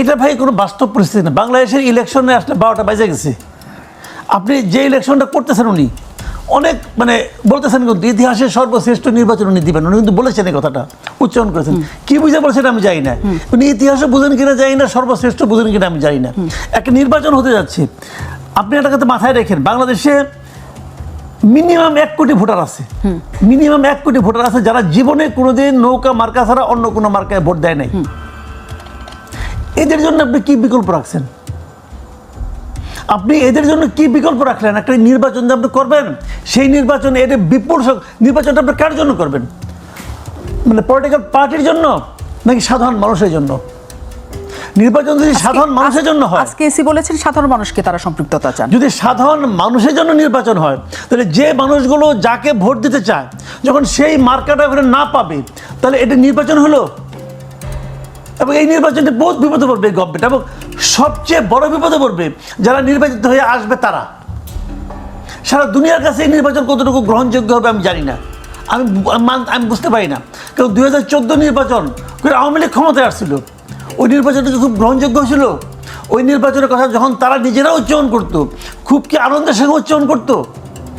এটা ভাই কোনো বাস্তব পরিস্থিতি না। বাংলাদেশের ইলেকশনে আসলে বারোটা বাজে গেছে। আপনি যে ইলেকশনটা করতেছেন উনি অনেক মানে বলতেছেন কিন্তু ইতিহাসের সর্বশ্রেষ্ঠ নির্বাচন উনি দিবেন। উনি কিন্তু বলেছেন এই কথাটা উচ্চারণ করেছেন। কি বুঝে বলছেন আমি জানি না। উনি ইতিহাসে বুঝেন কিনা জানি না সর্বশ্রেষ্ঠ বুঝেন কিনা আমি জানি না। একটা নির্বাচন হতে যাচ্ছে। আপনি একটা কথা মাথায় রেখেন বাংলাদেশে মিনিমাম এক কোটি ভোটার আছে। মিনিমাম এক কোটি ভোটার আছে যারা জীবনে কোনোদিন নৌকা মার্কা ছাড়া অন্য কোনো মার্কায় ভোট দেয় নাই। এদের জন্য আপনি কি বিকল্প রাখছেন? আপনি এদের জন্য কি বিকল্প রাখলেন? একটা নির্বাচন যে আপনি করবেন সেই নির্বাচনে এদের বিপুল নির্বাচনটা আপনি কার জন্য করবেন? মানে পলিটিক্যাল পার্টির জন্য নাকি সাধারণ মানুষের জন্য? নির্বাচন যদি সাধারণ মানুষের জন্য হয় আজকে এসি বলেছেন সাধারণ মানুষকে তারা সম্পৃক্ততা চান। যদি সাধারণ মানুষের জন্য নির্বাচন হয় তাহলে যে মানুষগুলো যাকে ভোট দিতে চায় যখন সেই মার্কাটা ওখানে না পাবে তাহলে এটা নির্বাচন হলো? এবং এই নির্বাচনে বহুত বিপদে পড়বে গভর্নমেন্ট এবং সবচেয়ে বড় বিপদে পড়বে যারা নির্বাচিত হয়ে আসবে তারা। সারা দুনিয়ার কাছে এই নির্বাচন কতটুকু গ্রহণযোগ্য হবে আমি জানি না। আমি আমি বুঝতে পারি না। কারণ দুই হাজার চোদ্দ নির্বাচন করে আওয়ামী লীগ ক্ষমতায় আসছিল। ওই নির্বাচনটা খুব গ্রহণযোগ্য ছিল ওই নির্বাচনের কথা যখন তারা নিজেরা উচ্চারণ করতো, খুব কি আনন্দের সঙ্গে উচ্চারণ করতো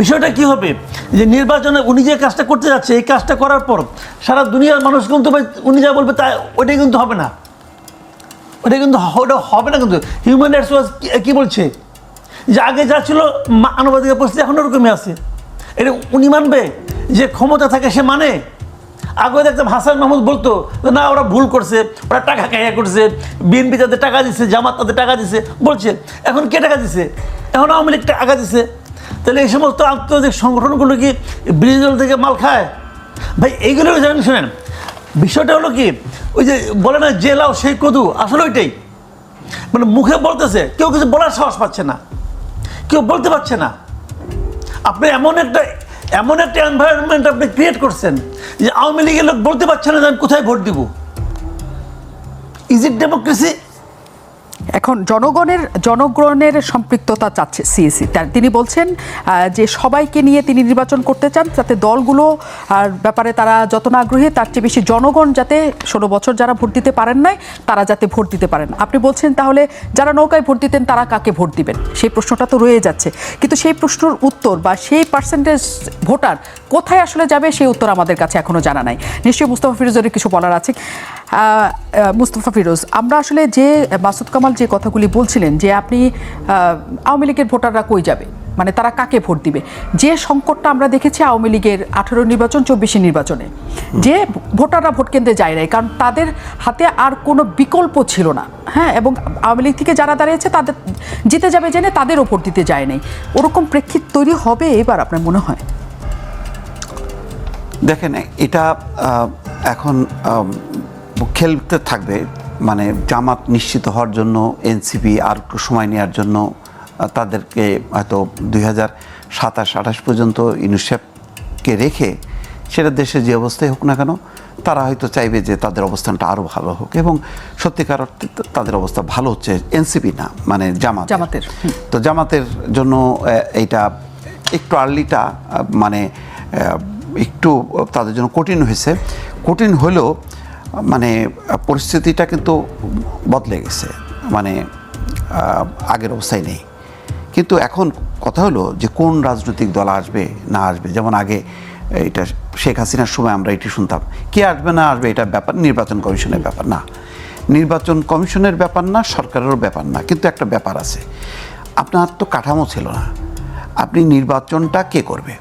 বিষয়টা কি হবে? যে নির্বাচনে উনি যে কাজটা করতে যাচ্ছে, এই কাজটা করার পর সারা দুনিয়ার মানুষ কিন্তু উনি যা বলবে তা ওটাই কিন্তু হবে না। ওটা কিন্তু ওটা হবে না কিন্তু। হিউম্যান রাইটস ওয়াচ কী বলছে? যে আগে যা ছিল মানবাধিকার পরিস্থিতি এখন ওরকমই আছে। এটা উনি মানবে? যে ক্ষমতা থাকে সে মানে। আগে দেখতাম হাসান মাহমুদ বলতো না, ওরা ভুল করছে, ওরা টাকা খাইয়া করছে, বিএনপি তাদের টাকা দিচ্ছে জামাত তাদের টাকা দিছে। বলছে, এখন কে টাকা দিছে? এখন আওয়ামী লীগ টাকা দিচ্ছে তাহলে এই সমস্ত আন্তর্জাতিক সংগঠনগুলো কি বিরোধী দল থেকে মাল খায়? ভাই, এইগুলো জানেন, শোনেন। বিষয়টা হলো কি, ওই যে বলে না, যে লাও সেই কদু, আসলে ওইটাই। মানে মুখে বলতেছে, কেউ কিছু বলার সাহস পাচ্ছে না। কেউ বলতে পারছে না। আপনি এমন একটা এমন একটা এনভায়রনমেন্ট আপনি ক্রিয়েট করছেন, যে আওয়ামী লীগের লোক বলতে পারছে না যে আমি কোথায় ভোট দিব। ইজ ইট ডেমোক্রেসি এখন জনগণের জনগণের সম্পৃক্ততা চাচ্ছে সিএসি তিনি বলছেন যে সবাইকে নিয়ে তিনি নির্বাচন করতে চান, যাতে দলগুলো, আর ব্যাপারে তারা যত না আগ্রহী, তার চেয়ে বেশি জনগণ যাতে ষোলো বছর যারা ভোট দিতে পারেন নাই, তারা যাতে ভোট দিতে পারেন। আপনি বলছেন, তাহলে যারা নৌকায় ভোট দিতেন, তারা কাকে ভোট দিবেন? সেই প্রশ্নটা তো রয়ে যাচ্ছে। কিন্তু সেই প্রশ্নের উত্তর বা সেই পার্সেন্টেজ ভোটার কোথায় আসলে যাবে, সেই উত্তর আমাদের কাছে এখনও জানা নাই। নিশ্চয়ই মুস্তফা ফিরোজের কিছু বলার আছে। মুস্তফা ফিরোজ, আমরা আসলে যে, মাসুদ কামাল যে কথাগুলি বলছিলেন যে আপনি আওয়ামী লীগের ভোটাররা কই যাবে? মানে তারা কাকে ভোট দিবে? যে সংকটটা আমরা দেখেছি আওয়ামী লীগের আঠেরো নির্বাচন, চব্বিশে নির্বাচনে, যে ভোটাররা ভোট কেন্দ্রে যায় নাই, কারণ তাদের হাতে আর কোনো বিকল্প ছিল না হ্যাঁ? এবং আওয়ামী লীগ থেকে যারা দাঁড়িয়েছে, তাদের জিতে যাবে জেনে তাদের ওপর দিতে যায় নাই। ওরকম প্রেক্ষিত তৈরি হবে এবার আপনার মনে হয়? দেখেন, এটা এখন খেলতে থাকবে মানে জামাত নিশ্চিত হওয়ার জন্য এনসিপি আর একটু সময় নেওয়ার জন্য তাদেরকে হয়তো দুই হাজার সাতাশ আঠাশ পর্যন্ত ইউনিসেফকে রেখে সেটা দেশে যে অবস্থায় হোক না কেন তারা হয়তো চাইবে যে তাদের অবস্থানটা আরও ভালো হোক এবং সত্যিকার অর্থে তাদের অবস্থা ভালো হচ্ছে এনসিপি না মানে জামাত জামাতের, তো জামাতের জন্য এইটা একটু আর্লিটা মানে একটু তাদের জন্য কঠিন হয়েছে। কঠিন হলেও মানে পরিস্থিতিটা কিন্তু বদলে গেছে। মানে আগের অবস্থায় নেই। কিন্তু এখন কথা হলো যে, কোন রাজনৈতিক দল আসবে, না আসবে? যেমন আগে এটা শেখ হাসিনার সময় আমরা এটি শুনতাম। কে আসবে, না আসবে? এটা ব্যাপার, নির্বাচন কমিশনের ব্যাপার না। নির্বাচন কমিশনের ব্যাপার না, সরকারেরও ব্যাপার না। কিন্তু একটা ব্যাপার আছে। আপনার তো কাঠামো ছিল না। আপনি নির্বাচনটা কে করবে?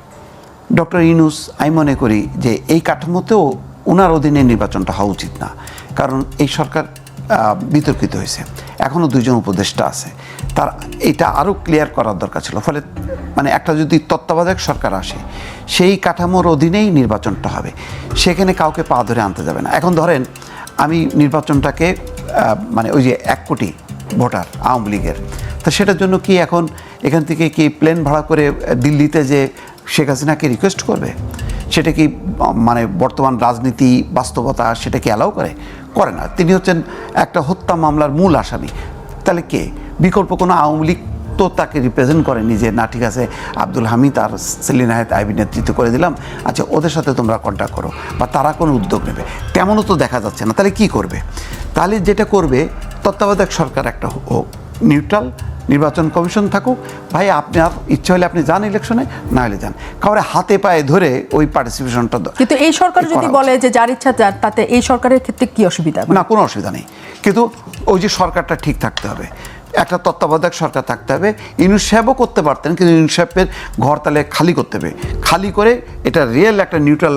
ডক্টর ইনুস আমি মনে করি যে, এই কাঠামোতেও ওনার অধীনে নির্বাচনটা হওয়া উচিত না। কারণ এই সরকার বিতর্কিত হয়েছে। এখনও দুইজন উপদেষ্টা আছে। তার, এটা আরও ক্লিয়ার করার দরকার ছিল। ফলে মানে একটা যদি তত্ত্বাবধায়ক সরকার আসে, সেই কাঠামোর অধীনেই নির্বাচনটা হবে। সেখানে কাউকে পা ধরে আনতে যাবে না। এখন ধরেন, আমি নির্বাচনটাকে মানে ওই যে এক কোটি ভোটার আওয়ামী লীগের, তা সেটার জন্য কি এখন এখান থেকে কি প্লেন ভাড়া করে দিল্লিতে যে শেখ হাসিনাকে রিকোয়েস্ট করবে? সেটা কি মানে বর্তমান রাজনীতি বাস্তবতা সেটা কি অ্যালাউ করে? করে না। তিনি হচ্ছেন একটা হত্যা মামলার মূল আসামি। তাহলে কে? বিকল্প কোনো আওয়ামী লীগ তো তাকে রিপ্রেজেন্ট করেনি যে, না, ঠিক আছে, আব্দুল হামিদ আর সেলিন হায়াত আইবি নেতৃত্ব করে দিলাম। আচ্ছা ওদের সাথে তোমরা কন্ট্যাক্ট করো বা তারা কোনো উদ্যোগ নেবে। তেমনও তো দেখা যাচ্ছে না। তাহলে কি করবে? তাহলে যেটা করবে, তত্ত্বাবধায়ক সরকার একটা হোক নিউট্রাল নির্বাচন কমিশন থাকুক। ভাই আপনার ইচ্ছা হলে আপনি যান ইলেকশনে না হলে যান। কাউরে হাতে পায়ে ধরে ওই পার্টিসিপেশনটা কিন্তু এই সরকার যদি বলে যে যার ইচ্ছা যার তাতে এই সরকারের ক্ষেত্রে কি অসুবিধা? না কোনো অসুবিধা নেই। কিন্তু ওই যে সরকারটা ঠিক থাকতে হবে। একটা তত্ত্বাবধায়ক সরকার থাকতে হবে। ইউনুস সাহেবও করতে পারতেন কিন্তু ইউনুস সাহেবের ঘর তাহলে খালি করতে হবে। খালি করে এটা রিয়েল একটা নিউট্রাল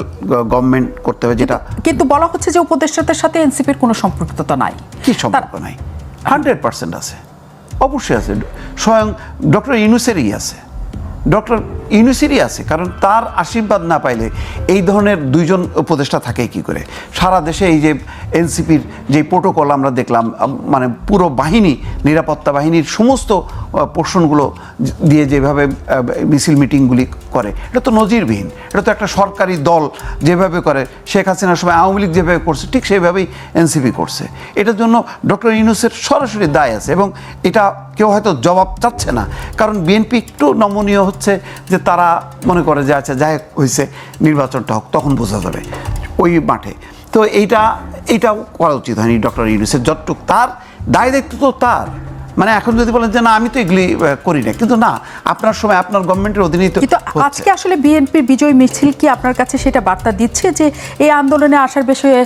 গভর্নমেন্ট করতে হবে যেটা কিন্তু বলা হচ্ছে যে উপদেষ্টাদের সাথে এনসিপির কোনো সম্পৃক্ততা নাই। কি সম্পর্ক নাই? হান্ড্রেড পার্সেন্ট আছে। অবশ্যই আছে। স্বয়ং ডক্টর ইউনুসেরই আছে। ডক্টর ইউনুসেরই আছে, কারণ তার আশীর্বাদ না পাইলে এই ধরনের দুইজন উপদেষ্টা থাকে কি করে? সারা দেশে এই যে এনসিপির যে প্রোটোকল আমরা দেখলাম মানে পুরো বাহিনী, নিরাপত্তা বাহিনীর সমস্ত পোর্শনগুলো দিয়ে যেভাবে মিছিল মিটিংগুলি করে, এটা তো নজিরবিহীন, এটা তো একটা সরকারি দল যেভাবে করে, শেখ হাসিনার সময় আওয়ামী লীগ যেভাবে করছে, ঠিক সেভাবেই এনসিপি করছে। এটার জন্য ডক্টর ইউনুসের সরাসরি দায় আছে এবং এটা কেউ হয়তো জবাব চাচ্ছে না। কারণ বিএনপি একটু নমনীয় হচ্ছে যে তারা মনে করে যে আচ্ছা যাই হয়েছে নির্বাচনটা হোক, তখন বোঝা যাবে ওই মাঠে। তো এইটা, এইটাও করা উচিত হয়নি ডক্টর ইউনুসের, যতটুক তার, দায় দায়িত্ব তো তার। মানে এখন যদি বলেন যে না আমি তো এগুলি করি না কিন্তু না আপনার সময় আপনার গভর্নমেন্টের অধীনেই তো আজকে আসলে বিএনপির বিজয় মিছিল কি আপনার কাছে সেটা বার্তা দিচ্ছে যে এই আন্দোলনে আসার বিষয়ে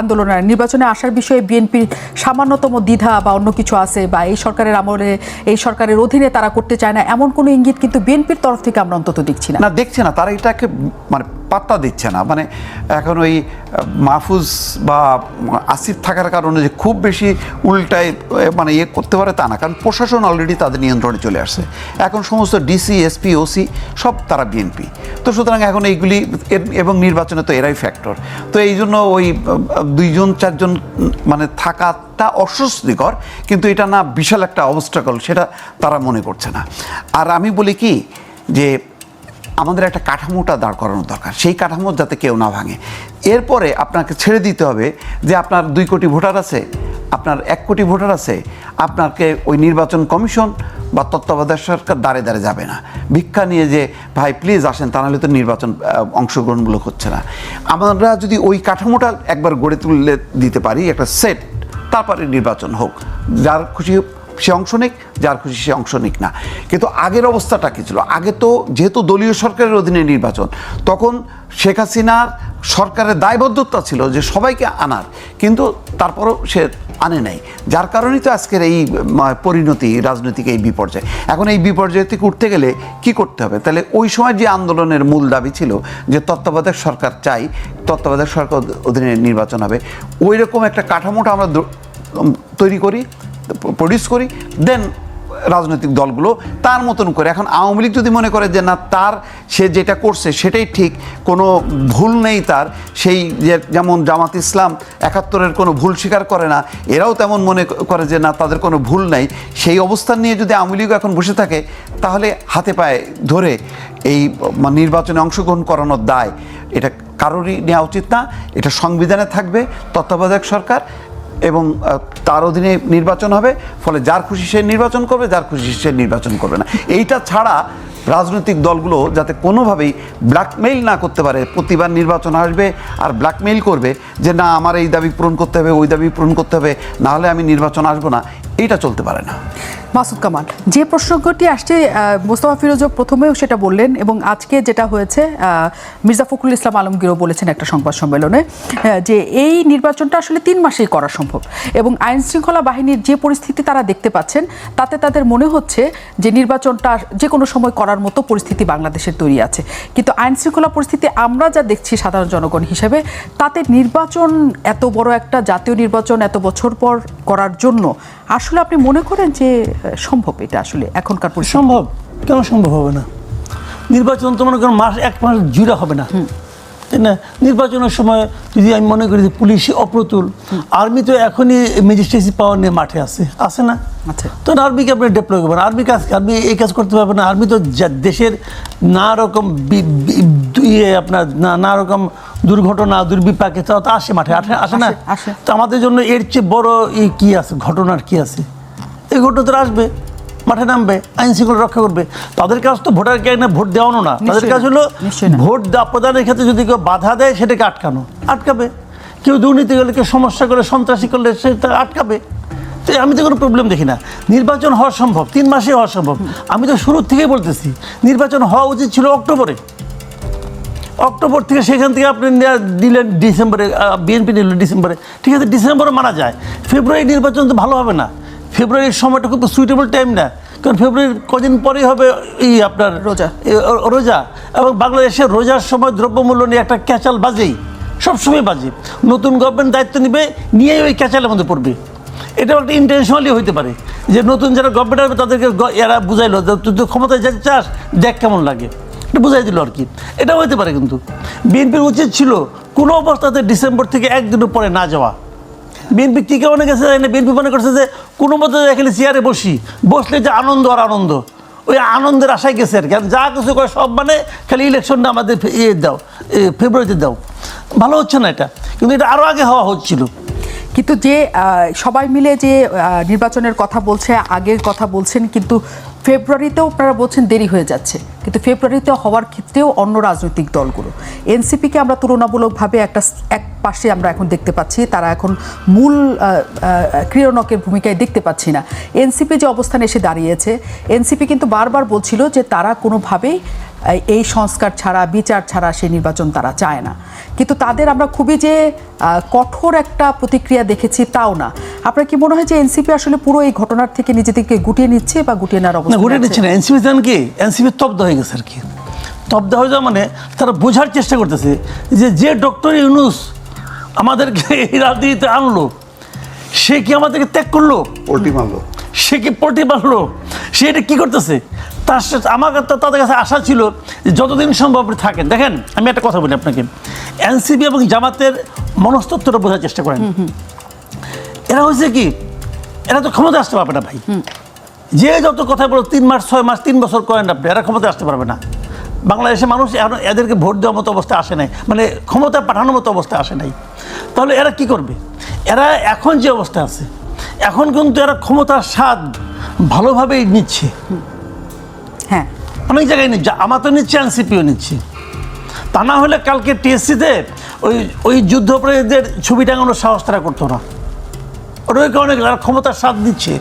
আন্দোলনে নির্বাচনে আসার বিষয়ে বিএনপির সামান্যতম দ্বিধা বা অন্য কিছু আছে বা এই সরকারের আমলে এই সরকারের অধীনে তারা করতে চায় না এমন কোনো ইঙ্গিত কিন্তু বিএনপির তরফ থেকে আমরা অন্তত দেখছি না। না দেখছে না। তারা এটাকে মানে পাত্তা দিচ্ছে না। মানে এখন ওই মাহফুজ বা আসিফ থাকার কারণে যে খুব বেশি উল্টায় মানে ইয়ে করতে পারে তা না, কারণ প্রশাসন অলরেডি তাদের নিয়ন্ত্রণে চলে আসছে। এখন সমস্ত ডিসি এসপি ওসি সব তারা বিএনপি তো সুতরাং এখন এইগুলি এবং নির্বাচনে তো এরাই ফ্যাক্টর তো এই জন্য ওই, দুইজন, চারজন মানে থাকাটা অস্বস্তিকর, কিন্তু এটা না বিশাল একটা অবস্ট্রাকল সেটা তারা মনে করছে না। আর আমি বলি কি, যে আমাদের একটা কাঠামোটা দাঁড় করানো দরকার। সেই কাঠামো যাতে কেউ না ভাঙে। এরপরে আপনাকে ছেড়ে দিতে হবে যে আপনার দুই কোটি ভোটার আছে, আপনার এক কোটি ভোটার আছে, আপনাকে ওই নির্বাচন কমিশন বা তত্ত্বাবধায়ক সরকার দাঁড়ে দাঁড়ে যাবে না। ভিক্ষা নিয়ে যে, ভাই প্লিজ আসেন, তা নাহলে তো নির্বাচন অংশগ্রহণমূলক হচ্ছে না। আমরা যদি ওই কাঠামোটা একবার গড়ে তুলে দিতে পারি, একটা সেট, তারপরে নির্বাচন হোক। যার খুশি সে অংশ নিক, যার খুশি সে অংশ নিক না। কিন্তু আগের অবস্থাটা কী ছিল? আগে তো যেহেতু দলীয় সরকারের অধীনে নির্বাচন, তখন শেখ হাসিনার সরকারের দায়বদ্ধতা ছিল যে সবাইকে আনার। কিন্তু তারপরও সে আনে নাই। যার কারণেই তো আজকের এই পরিণতি, রাজনৈতিক এই বিপর্যয়। এখন এই বিপর্যয় থেকে উঠতে গেলে কি করতে হবে? তাহলে ওই সময় যে আন্দোলনের মূল দাবি ছিল যে তত্ত্বাবধায়ক সরকার চাই, তত্ত্বাবধায়ক সরকার অধীনে নির্বাচন হবে ওই রকম একটা কাঠামোটা আমরা তৈরি করি প্রডিউস করি দেন রাজনৈতিক দলগুলো তার মতন করে। এখন আওয়ামী লীগ যদি মনে করে যে না, তার সে যেটা করছে সেটাই ঠিক, কোনো ভুল নেই তার, সেই যেমন জামাত ইসলাম একাত্তরের কোনো ভুল স্বীকার করে না, এরাও তেমন মনে করে যে না, তাদের কোনো ভুল নেই। সেই অবস্থান নিয়ে যদি আওয়ামী লীগ এখন বসে থাকে, তাহলে হাতে পায়ে ধরে এই মানে নির্বাচনে অংশগ্রহণ করানোর দায়, এটা কারোরই নেওয়া উচিত না, এটা সংবিধানে থাকবে, তত্ত্বাবধায়ক সরকার এবং তার অধীনে নির্বাচন হবে, ফলে যার খুশি সে নির্বাচন করবে, যার খুশি সে নির্বাচন করবে না। এইটা ছাড়া রাজনৈতিক দলগুলো যাতে কোনোভাবেই ব্ল্যাকমেইল না করতে পারে, প্রতিবার নির্বাচন আসবে আর ব্ল্যাকমেইল করবে যে, না, আমার এই দাবি পূরণ করতে হবে, ওই দাবি পূরণ করতে হবে না হলে আমি নির্বাচন আসব না। এইটা চলতে পারে না। মাসুদ কামাল, যে প্রসঙ্গটি আসছে মোস্তফা ফিরোজও প্রথমেও সেটা বললেন এবং আজকে যেটা হয়েছে মির্জা ফখরুল ইসলাম আলমগীরও বলেছেন একটা সংবাদ সম্মেলনে যে এই নির্বাচনটা আসলে তিন মাসেই করা সম্ভব এবং আইন শৃঙ্খলা বাহিনীর যে পরিস্থিতি তারা দেখতে পাচ্ছেন, তাতে তাদের মনে হচ্ছে যে নির্বাচনটা যে কোনো সময় করার মতো পরিস্থিতি বাংলাদেশের তৈরি আছে। কিন্তু আইন শৃঙ্খলা পরিস্থিতি আমরা যা দেখছি সাধারণ জনগণ হিসেবে, তাতে নির্বাচন এত বড় একটা জাতীয় নির্বাচন এত বছর পর করার জন্য আসলে আপনি মনে করেন যে সম্ভব এটা আসলে এখনকার সম্ভব। কেন সম্ভব হবে না? নির্বাচন তো মনে করেন মাস এক মাস জুড়ে হবে না। তাই না? নির্বাচনের সময় যদি আমি মনে করি যে অপ্রতুল আর্মি তো এখনই ম্যাজিস্ট্রেসি পাওয়ার নিয়ে মাঠে আছে। আছে না? আছে। তো আর্মিকে আপনি ডেপ্লয় করবেন। আর্মি কাজ আর্মি এই কাজ করতে পারবে না। আর্মি তো দেশের না রকম আপনার না না রকম দুর্ঘটনা দুর্বিপাকে তো তো আসে মাঠে আসে আসে না। তো আমাদের জন্য এর চেয়ে বড় ই কি আছে ঘটনার কি আছে? এই ঘটনা তো আসবে মাঠে নামবে আইন শৃঙ্খলা রক্ষা করবে। তাদের কাজ তো ভোটারকে না ভোট দেওয়ানো না। তাদের কাজ হলো ভোট প্রদানের ক্ষেত্রে যদি কেউ বাধা দেয় সেটাকে আটকানো। আটকাবে। কেউ দুর্নীতি করলে কেউ সমস্যা করলে সন্ত্রাসী করলে সেটা আটকাবে। তো আমি তো কোনো প্রবলেম দেখি না। নির্বাচন হওয়া সম্ভব তিন মাসে হওয়া সম্ভব। আমি তো শুরুর থেকেই বলতেছি নির্বাচন হওয়া উচিত ছিল অক্টোবরে। অক্টোবর থেকে সেখান থেকে আপনি দিলেন ডিসেম্বরে বিএনপি নিল ডিসেম্বরে। ঠিক আছে ডিসেম্বরে মারা যায়। ফেব্রুয়ারি নির্বাচন তো ভালো হবে না। ফেব্রুয়ারির সময়টা খুব সুইটেবল টাইম না। কারণ ফেব্রুয়ারির কদিন পরেই হবে এই আপনার রোজা। রোজা। এবং বাংলাদেশের রোজার সময় দ্রব্যমূল্য নিয়ে একটা ক্যাচাল বাজেই। সবসময় বাজে। নতুন গভর্নমেন্ট দায়িত্ব নেবে নিয়েই ওই ক্যাচালের মধ্যে পড়বে। এটাও একটা ইন্টেনশনালি হইতে পারে। যে নতুন যারা গভর্নমেন্ট আসবে তাদেরকে এরা বুঝাইলো যে তুই তো ক্ষমতায় যেতে চাস দেখ কেমন লাগে। বুঝাই দিল আর কি। এটাও হইতে পারে কিন্তু। বিএনপির উচিত ছিল কোনো অবস্থাতে ডিসেম্বর থেকে একদিনের পরে না যাওয়া। বিএনপি কী কারণে গেছে জানি না। বিএনপি মনে করছে যে কোনো মতো এখানে চেয়ারে বসি, বসলে যে আনন্দ আর আনন্দ। ওই আনন্দের আশায় গেছে আর কি। যা কিছু করে সব মানে খালি ইলেকশনটা আমাদের ইয়ে দাও ফেব্রুয়ারিতে দাও। ভালো হচ্ছে না এটা। কিন্তু এটা আরও আগে হওয়া হচ্ছিল। কিন্তু যে সবাই মিলে যে নির্বাচনের কথা বলছে, আগের কথা বলছেন, কিন্তু ফেব্রুয়ারিতেও আপনারা বলছেন দেরি হয়ে যাচ্ছে, কিন্তু ফেব্রুয়ারিতে হওয়ার ক্ষেত্রেও অন্য রাজনৈতিক দলগুলো। এনসিপিকে আমরা তুলনামূলকভাবে একটা এক পাশে আমরা এখন দেখতে পাচ্ছি, তারা এখন মূল ক্রীড়নকের ভূমিকায় দেখতে পাচ্ছি না। এনসিপি যে অবস্থানে এসে দাঁড়িয়েছে, এনসিপি কিন্তু বারবার বলছিল যে তারা কোনোভাবেই এই- সংস্কার ছাড়া বিচার ছাড়া সেই নির্বাচন তারা চায় না। কিন্তু তাদের আমরা খুবই যে কঠোর একটা প্রতিক্রিয়া দেখেছি তাও না। আপনার কি মনে হয় যে এনসিপি আসলে পুরো এই ঘটনার থেকে নিজেদেরকে গুটিয়ে নিচ্ছে বা গুটিয়ে নেওয়ার অবস্থা ঘুরে নিচ্ছে না। এনসিপি জান কি? এনসিপি তব্দ হয়ে গেছে আর কি। তব্দ হয়ে যাওয়া মানে তারা বোঝার চেষ্টা করতেছে যে যে ডক্টর ইউনুস আমাদেরকে এই রাজনীতিতে আনলো সে কি আমাদেরকে ত্যাগ করল? পোল্ট্রি মারলো। সে কি পল্টি মারলো সে এটা কী করতেছে? তার সাথে আমার কাছে তাদের কাছে আশা ছিল যে যতদিন সম্ভব আপনি থাকেন। দেখেন আমি একটা কথা বলি আপনাকে। এনসিপি এবং জামাতের মনস্তত্ত্বটা বোঝার চেষ্টা করেন। এরা হয়েছে কি? এরা তো ক্ষমতা আসতে পারবে না ভাই। যে যত কথা বলো তিন মাস ছয় মাস তিন বছর করেন আপনি এরা ক্ষমতা আসতে পারবে না। বাংলাদেশের মানুষ এখন এদেরকে ভোট দেওয়ার মতো অবস্থা আসে নাই। মানে ক্ষমতা পাঠানোর মতো অবস্থা আসে নাই। তাহলে এরা কি করবে? এরা এখন যে অবস্থা আছে এখন কিন্তু এরা ক্ষমতার স্বাদ ভালোভাবেই নিচ্ছে। হ্যাঁ। অনেক জায়গায় নিচ্ছে। আমার তো নিচ্ছে এনসিপিও নিচ্ছে। তা না হলে কালকে টিএসসিতে ওই ওই যুদ্ধপ্রায়ীদের ছবি টাঙানোর সাহস তারা করতো না। ওটার কারণে তারা ক্ষমতার স্বাদ দিচ্ছে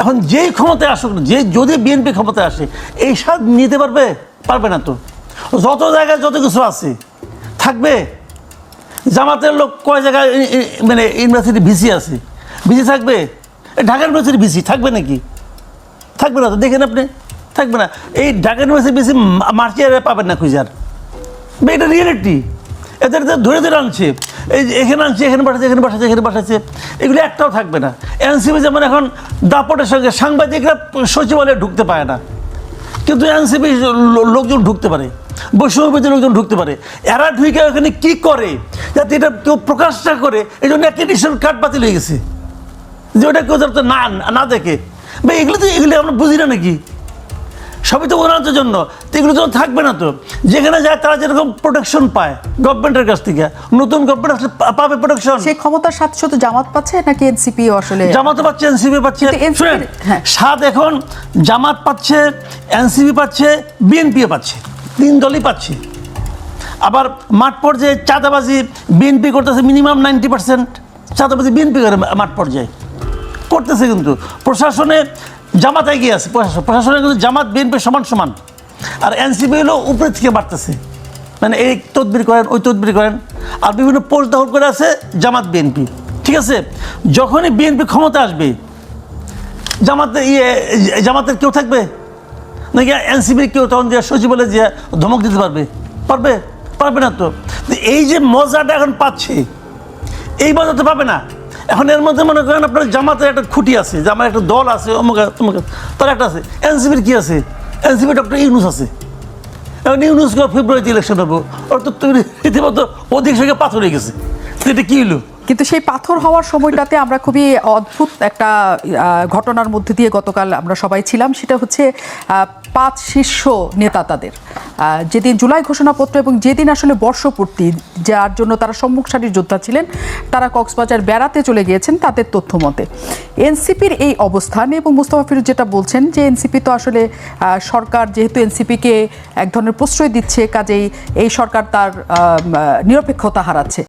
এখন যেই ক্ষমতায় আসুক না, যে যদি বিএনপি ক্ষমতায় আসে এই স্বাদ নিতে পারবে? পারবে না তো। যত জায়গায় যত কিছু আছে থাকবে। জামাতের লোক কয় জায়গায় মানে ইউনিভার্সিটি ভিসি আছে। ভিসি থাকবে? ঢাকা ইউনিভার্সিটি ভিসি থাকবে নাকি? থাকবে না তো, দেখেন আপনি, থাকবে না। এই ঢাকা ইউনিভার্সিটি বেশি মার্চিয়ারে পাবেন না খুঁজার। এটা রিয়েলিটি এদের ধরে ধরে আনছে। এই এখানে আনছে, এখানে পাঠাচ্ছে এখানে পাঠাচ্ছে এখানে পাঠাচ্ছে। এগুলো একটাও থাকবে না। এনসিপি যেমন এখন দাপটের সঙ্গে সাংবাদিকরা সচিবালয়ে ঢুকতে পায় না। কিন্তু এনসিপি লোকজন ঢুকতে পারে। বৈষম্যবিধি লোকজন ঢুকতে পারে। এরা ঢুকে ওখানে কি করে? যাতে এটা কেউ প্রকাশ না করে এই জন্য অ্যাক্রেডিটেশন কার্ড বাতিল হয়ে গেছে। যে ওটা কেউ যাতে না না দেখে। বা এগুলো তো এগুলো আমরা বুঝি না নাকি? সবই তো উন্নয়নের জন্য। তো এগুলো তো থাকবে না তো। যেখানে যায় তারা যেরকম প্রোটেকশন পায় গভর্নমেন্টের কাছ থেকে। নতুন গভর্নমেন্ট আসলে পাবে প্রোটেকশন সেই ক্ষমতার সাথে শুধু জামাত পাচ্ছে নাকি এনসিপি আসলে জামাতও পাচ্ছে এনসিপি পাচ্ছে। শুনেন, হ্যাঁ। সাত এখন জামাত পাচ্ছে এনসিপি পাচ্ছে বিএনপিও পাচ্ছে। তিন দলই পাচ্ছে। আবার মাঠ পর্যায়ে চাঁদাবাজি বিএনপি করতেছে মিনিমাম নাইনটি পার্সেন্ট চাঁদাবাজি বিএনপি করে মাঠ পর্যায়ে। করতেছে কিন্তু। প্রশাসনে জামাত এগিয়ে আছে, প্রশাসন প্রশাসনে কিন্তু জামাত, বিএনপি সমান সমান। আর এনসিপি হলো উপরে থেকে বাড়তেছে। মানে এই তদবির করেন, ওই তদবির করেন। আর বিভিন্ন পোস্ট দখল করে আছে জামাত, বিএনপি। ঠিক আছে? যখনই বিএনপি ক্ষমতা আসবে, জামাতে ইয়ে জামাতের কেউ থাকবে? নাকি এনসিপির কেউ তখন যে সচিবালয়ে যে ধমক দিতে পারবে? পারবে? পারবে না তো। এই যে মজাটা এখন পাচ্ছে, এই মজা তো পাবে না। এখন এর মধ্যে মনে করেন আপনার জামাতের একটা খুঁটি আছে জামার একটা দল আছে, অমুক তমুক তার একটা আছে। এনসিপির কি আছে? এনসিপি ডক্টর ইউনুস আছে। এখন ইউনুসকে ফেব্রুয়ারিতে ইলেকশন হব, অর্থাৎ ইতিমধ্যে অধিক সঙ্গে পাথর হয়ে গেছে। এটা কি হলো কিন্তু সেই পাথর হওয়ার সময়টাতে আমরা খুবই অদ্ভুত একটা ঘটনার মধ্যে দিয়ে গতকাল আমরা সবাই ছিলাম। সেটা হচ্ছে পাঁচ শীর্ষ নেতা তাদের। যেদিন জুলাই ঘোষণাপত্র এবং যেদিন আসলে বর্ষপূর্তি, যার জন্য তারা সম্মুখ সারির যোদ্ধা ছিলেন, তারা কক্সবাজার বেড়াতে চলে গিয়েছেন তাদের তথ্য মতে। এনসিপির এই অবস্থান এবং মুস্তফা ফিরোজ যেটা বলছেন যে এনসিপি তো আসলে সরকার যেহেতু এনসিপিকে এক ধরনের প্রশ্রয় দিচ্ছে, কাজেই এই সরকার তার নিরপেক্ষতা হারাচ্ছে।